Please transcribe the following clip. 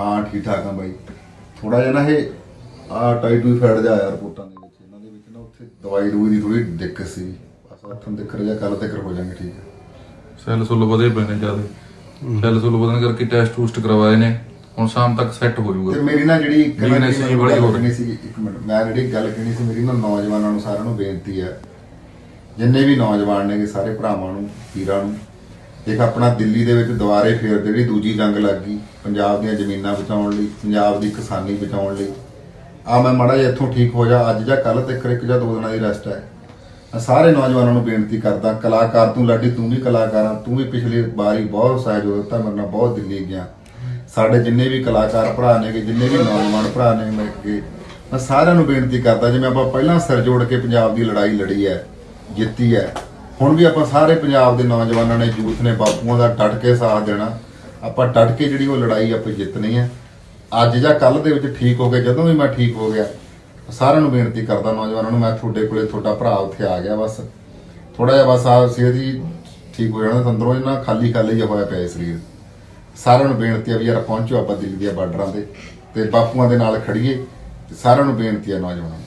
ਹਾਂ ਠੀਕ ਠਾਕ ਆ ਬਾਈ। ਥੋੜਾ ਜਿਹਾ ਨਾ ਇਹ ਆ ਟਾਈਟੂਫਾਈਡ ਜਿਹਾ ਆਇਆ ਰਿਪੋਰਟਾਂ ਦੇ ਵਿੱਚ। ਇਹਨਾਂ ਦੇ ਵਿੱਚ ਨਾ ਉੱਥੇ ਦਵਾਈ ਦੂਈ ਦੀ ਥੋੜੀ ਦਿੱਕਤ ਸੀ। ਬਸ ਹੱਥਾਂ ਦੇ ਕਰ ਜਾ ਕੱਲ ਤੱਕ ਹੋ ਜਾਣਗੇ ਠੀਕ ਹੈ ਸੈੱਲ ਸੁੱਲ ਵਧੇ ਪਏ ਨੇ ਜ਼ਿਆਦਾ। ਸੈੱਲ ਸੁੱਲ ਵਧਣ ਕਰਕੇ ਟੈਸਟ ਟੂਸਟ ਕਰਵਾਏ ਨੇ। ਹੁਣ ਸ਼ਾਮ ਤੱਕ ਸੈੱਟ ਹੋ ਤੇ ਜਾਊਗਾ ਮੇਰੀ ਨਾ ਜਿਹੜੀ ਇੱਕ ਜੀ ਬੜੀ ਹੋ ਰਹੀ। ਸੀ ਇੱਕ ਮਿੰਟ। ਮੈਂ ਜਿਹੜੀ ਗੱਲ ਕਰਨੀ ਸੀ ਮੇਰੀ ਨਾ ਨੌਜਵਾਨਾਂ ਨੂੰ ਸਾਰਿਆਂ ਨੂੰ ਬੇਨਤੀ ਹੈ ਜਿੰਨੇ ਵੀ ਨੌਜਵਾਨ ਨੇਗੇ ਸਾਰੇ ਭਰਾਵਾਂ ਨੂੰ ਵੀਰਾਂ ਨੂੰ ਇੱਕ ਆਪਣਾ ਦਿੱਲੀ ਦੇ ਵਿੱਚ ਦੁਬਾਰੇ ਫੇਰ ਜਿਹੜੀ ਦੂਜੀ ਜੰਗ ਲੱਗ ਗਈ, ਪੰਜਾਬ ਦੀਆਂ ਜ਼ਮੀਨਾਂ ਬਚਾਉਣ ਲਈ, ਪੰਜਾਬ ਦੀ ਕਿਸਾਨੀ ਬਚਾਉਣ ਲਈ, ਆ ਮੈਂ ਮਾੜਾ ਜਿਹਾ ਇੱਥੋਂ ਠੀਕ ਹੋ ਜਾ, ਅੱਜ ਜਾਂ ਕੱਲ ਤੱਕ ਇੱਕ ਜਾਂ ਦੋ ਦਿਨਾਂ ਦੀ ਰੈਸਟ ਹੈ। ਮੈਂ ਸਾਰੇ ਨੌਜਵਾਨਾਂ ਨੂੰ ਬੇਨਤੀ ਕਰਦਾ, ਕਲਾਕਾਰ ਤੂੰ ਲਾਡੀ, ਤੂੰ ਵੀ ਕਲਾਕਾਰਾਂ ਤੂੰ ਵੀ ਪਿਛਲੀ ਵਾਰੀ ਬਹੁਤ ਸਹਿਯੋਗ ਦਿੱਤਾ, ਮੇਰੇ ਨਾਲ ਬਹੁਤ ਦਿੱਲੀ ਗਿਆ। ਸਾਡੇ ਜਿੰਨੇ ਵੀ ਕਲਾਕਾਰ ਭਰਾ ਨੇਗੇ ਜਿੰਨੇ ਵੀ ਨੌਜਵਾਨ ਭਰਾ ਨੇ ਮੇਰੇ ਕੇ ਮੈਂ ਸਾਰਿਆਂ ਨੂੰ ਬੇਨਤੀ ਕਰਦਾ, ਜਿਵੇਂ ਆਪਾਂ ਪਹਿਲਾਂ ਸਿਰ ਜੋੜ ਕੇ ਪੰਜਾਬ ਦੀ ਲੜਾਈ ਲੜੀ ਹੈ, ਜਿੱਤੀ ਹੈ ਹੁਣ ਵੀ ਆਪਾਂ ਸਾਰੇ ਪੰਜਾਬ ਦੇ ਨੌਜਵਾਨਾਂ ਨੇ ਯੂਥ ਨੇ, ਬਾਪੂਆਂ ਦਾ ਡਟ ਕੇ ਸਾਥ ਦੇਣਾ। ਆਪਾਂ ਡਟ ਕੇ ਜਿਹੜੀ ਉਹ ਲੜਾਈ ਆਪਾਂ ਜਿੱਤਣੀ ਹੈ ਅੱਜ ਜਾਂ ਕੱਲ ਦੇ ਵਿੱਚ ਠੀਕ ਹੋ ਗਏ ਜਦੋਂ ਵੀ ਮੈਂ ਠੀਕ ਹੋ ਗਿਆ, ਸਾਰਿਆਂ ਨੂੰ ਬੇਨਤੀ ਕਰਦਾ ਨੌਜਵਾਨਾਂ ਨੂੰ, ਮੈਂ ਤੁਹਾਡੇ ਕੋਲੇ ਤੁਹਾਡਾ ਭਰਾ ਉੱਥੇ ਆ ਗਿਆ ਬਸ। ਥੋੜਾ ਜਿਹਾ ਬਸ ਆ ਸਿਹਤ ਜੀ ਠੀਕ ਹੋ ਜਾਣਾ ਅੰਦਰੋਂ ਨਾ ਖਾਲੀ ਖਾਲੀ ਜਿਹਾ ਹੋਇਆ ਪਿਆ ਸਰੀਰ। ਸਾਰਿਆਂ ਨੂੰ ਬੇਨਤੀ ਆ ਵੀ ਯਾਰ ਪਹੁੰਚੋ ਆਪਾਂ ਦਿੱਲੀ ਦੀਆਂ ਬਾਰਡਰਾਂ ਤੇ ਤੇ ਬਾਪੂਆਂ ਦੇ ਨਾਲ ਖੜੀਏ ਸਾਰਿਆਂ ਨੂੰ ਬੇਨਤੀ ਆ ਨੌਜਵਾਨਾਂ ਨੂੰ।